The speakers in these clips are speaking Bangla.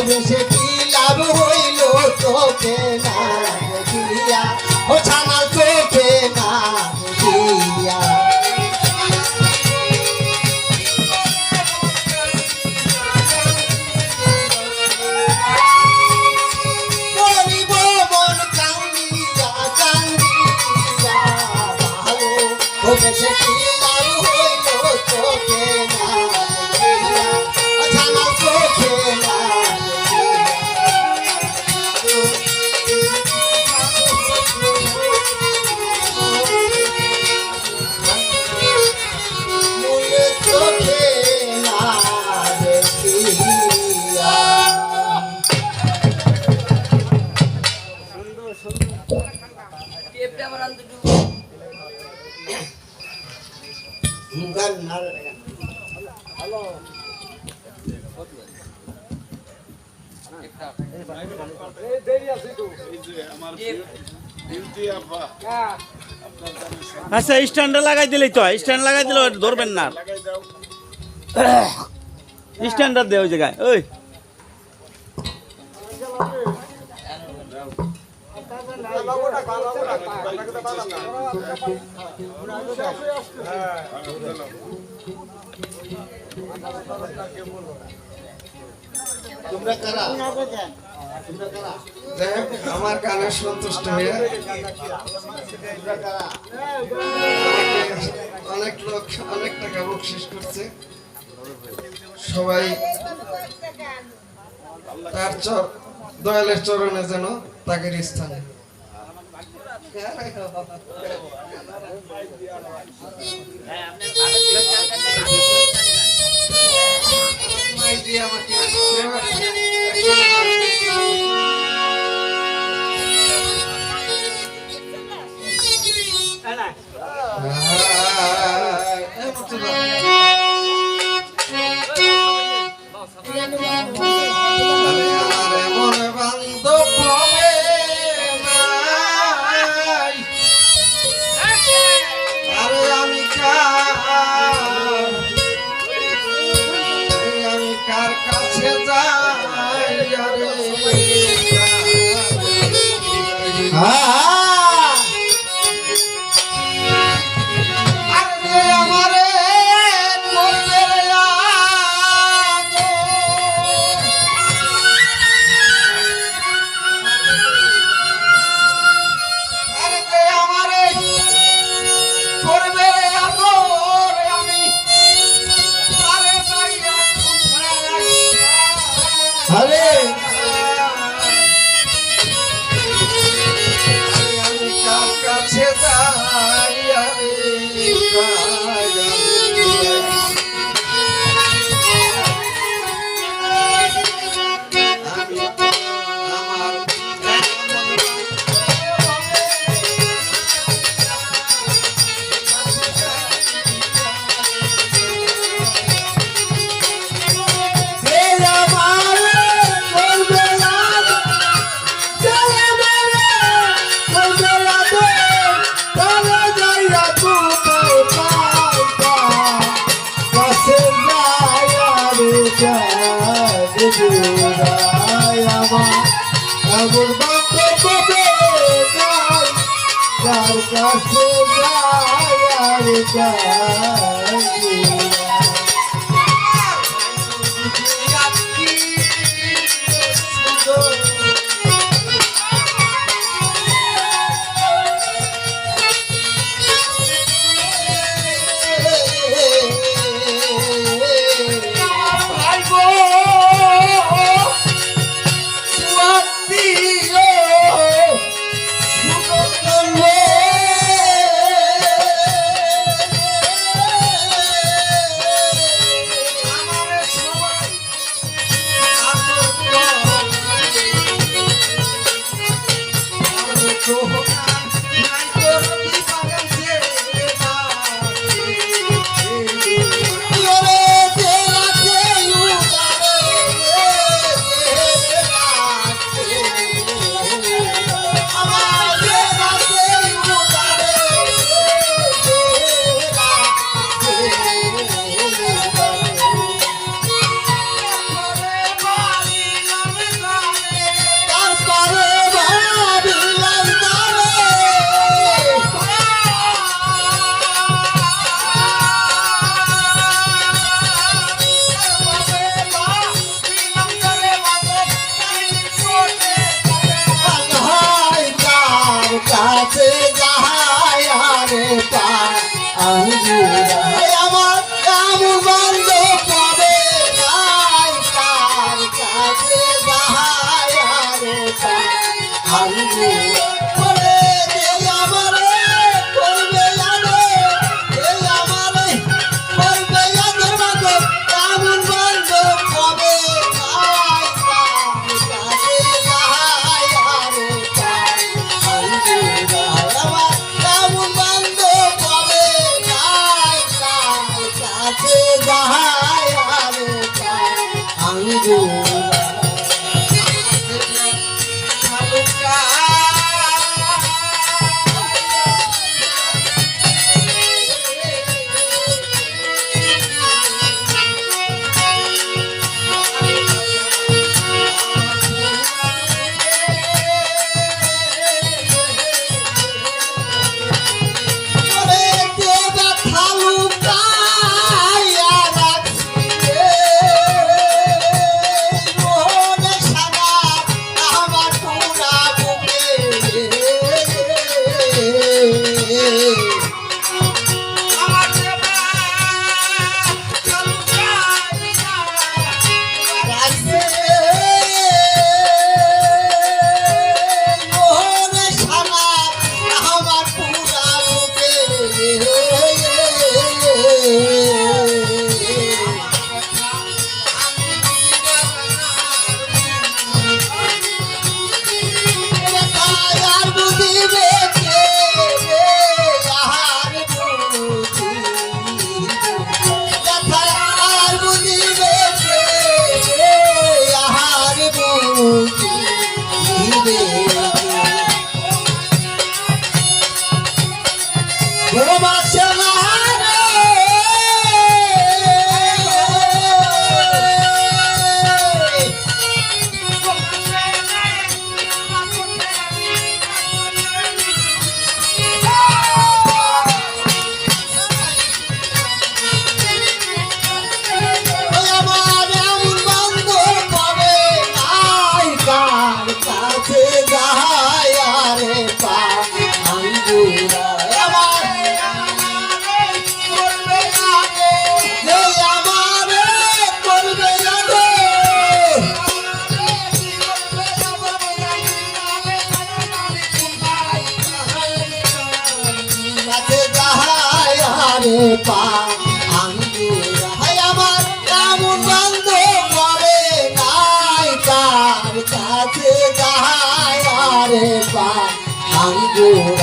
ভালোবেসে কি লাভ হইল তোকে না আচ্ছা স্ট্যান্ডে লাগাই দিলেই তো স্ট্যান্ড লাগাই দিলে ধরবেন না স্ট্যান্ডার দে ওই জায়গায়। ওই। তোমরা কারা? আমার কানে সন্তুষ্ট হয়ে অনেক লোক অনেক টাকা বকশিস করছে। সবাই তার দয়ালের চরণে যেন তাকে স্থানে। আমাকে Radha কাছে যায় আর যায় ভালো do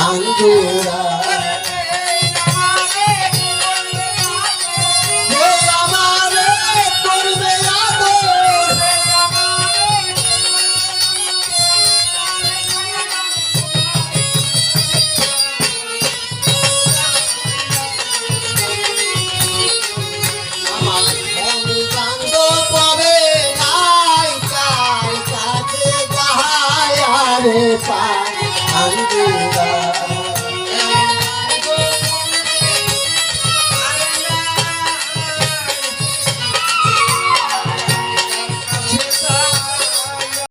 আঙ্গুরা